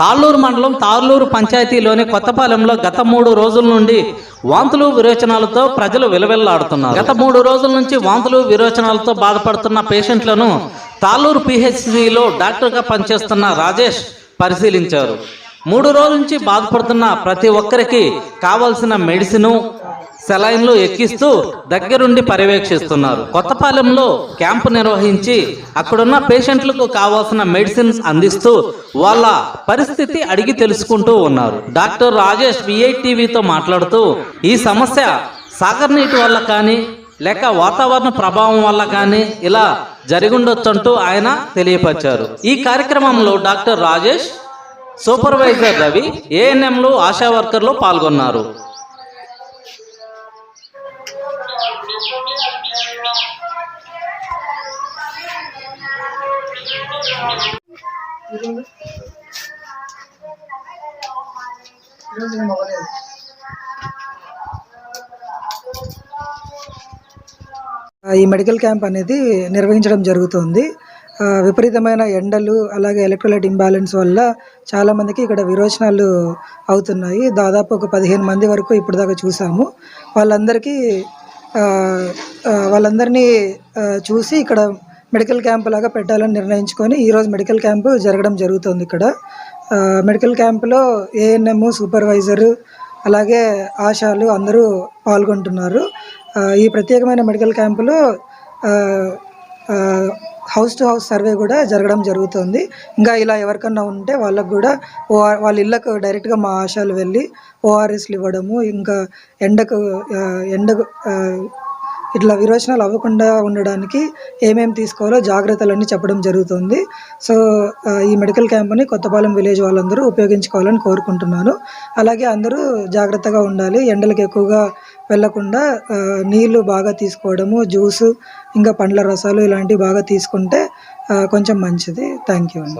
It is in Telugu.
తాళ్ళూరు మండలం తాళ్ళూరు పంచాయతీలోని కొత్తపాలెంలో గత మూడు రోజుల నుండి వాంతులు విరోచనాలతో ప్రజలు విలవిల్లాడుతున్నారు. గత మూడు రోజుల నుంచి వాంతులు విరోచనాలతో బాధపడుతున్న పేషెంట్లను తాళ్ళూరు పిహెచ్సిలో డాక్టర్గా పనిచేస్తున్న రాజేష్ పరిశీలించారు. మూడు రోజుల నుంచి బాధపడుతున్న ప్రతి ఒక్కరికి కావాల్సిన మెడిసిన్ సెలైన్లు ఎక్కిస్తూ దగ్గరుండి పర్యవేక్షిస్తున్నారు. కొత్తపాలెంలో క్యాంపు నిర్వహించి అక్కడున్న పేషెంట్లకు కావాల్సిన మెడిసిన్స్ అందిస్తూ వాళ్ళ పరిస్థితి అడిగి తెలుసుకుంటూ ఉన్నారు. డాక్టర్ రాజేష్ విఐటీవీతో మాట్లాడుతూ ఈ సమస్య సాగర్ నీటి వల్ల కానీ లేక వాతావరణ ప్రభావం వల్ల కానీ ఇలా జరిగుండొచ్చంటూ ఆయన తెలియపరిచారు. ఈ కార్యక్రమంలో డాక్టర్ రాజేష్ సూపర్వైజర్ రవి ఏఎన్ఎంలు ఆశా వర్కర్లు పాల్గొన్నారు. ఈ మెడికల్ క్యాంప్ అనేది నిర్వహించడం జరుగుతుంది. విపరీతమైన ఎండలు అలాగే ఎలక్ట్రోలైట్ ఇంబ్యాలెన్స్ వల్ల చాలామందికి ఇక్కడ విరోచనాలు అవుతున్నాయి. దాదాపు ఒక పదిహేను మంది వరకు ఇప్పటిదాకా చూసాము. వాళ్ళందరికీ వాళ్ళందరినీ చూసి ఇక్కడ మెడికల్ క్యాంప్ లాగా పెట్టాలని నిర్ణయించుకొని ఈరోజు మెడికల్ క్యాంపు జరగడం జరుగుతుంది ఇక్కడ. మెడికల్ క్యాంపులో ఏఎన్ఎం సూపర్వైజరు అలాగే ఆశాలు అందరూ పాల్గొంటున్నారు. ఈ ప్రత్యేకమైన మెడికల్ క్యాంపులో హౌస్ టు హౌస్ సర్వే కూడా జరగడం జరుగుతుంది. ఇంకా ఇలా ఎవరికన్నా ఉంటే వాళ్ళకు కూడా ఓఆర్ వాళ్ళ ఇళ్ళకు డైరెక్ట్గా మా ఆశాలు వెళ్ళి ఓఆర్ఎస్లు ఇవ్వడము ఇంకా ఎండకు ఎండకు ఇట్లా విరోచనాలు అవ్వకుండా ఉండడానికి ఏమేమి తీసుకోవాలో జాగ్రత్తలన్నీ చెప్పడం జరుగుతుంది. సో ఈ మెడికల్ క్యాంప్ని కొత్తపాలెం విలేజ్ వాళ్ళందరూ ఉపయోగించుకోవాలని కోరుకుంటున్నాను. అలాగే అందరూ జాగ్రత్తగా ఉండాలి. ఎండలకు ఎక్కువగా వెళ్ళకుండా నీళ్ళు నీళ్ళు బాగా తీసుకోవడము జ్యూస్ ఇంకా పండ్ల రసాలు ఇలాంటివి బాగా తీసుకుంటే కొంచెం మంచిది. థ్యాంక్ యూ అండి